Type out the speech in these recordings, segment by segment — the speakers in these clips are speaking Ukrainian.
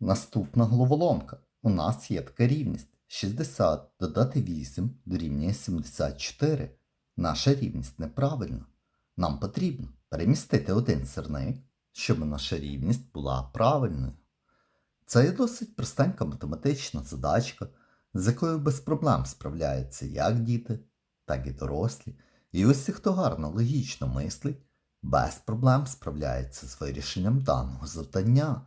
Наступна головоломка. У нас є така рівність. 60 додати 8 дорівнює 74. Наша рівність неправильна. Нам потрібно перемістити один сирник, щоб наша рівність була правильною. Це є досить простенька математична задачка, з якою без проблем справляються як діти, так і дорослі. І усі, хто гарно логічно мислить, без проблем справляється з вирішенням даного завдання.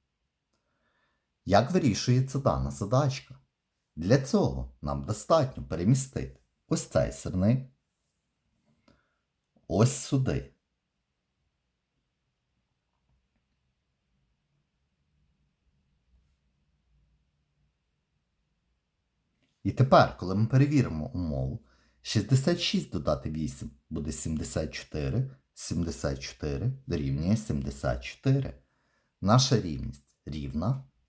Як вирішується дана задачка? Для цього нам достатньо перемістити ось цей сирник ось сюди. І тепер, коли ми перевіримо умову, 66 додати 8 буде 74, 74 дорівнює 74. Наша рівність рівна,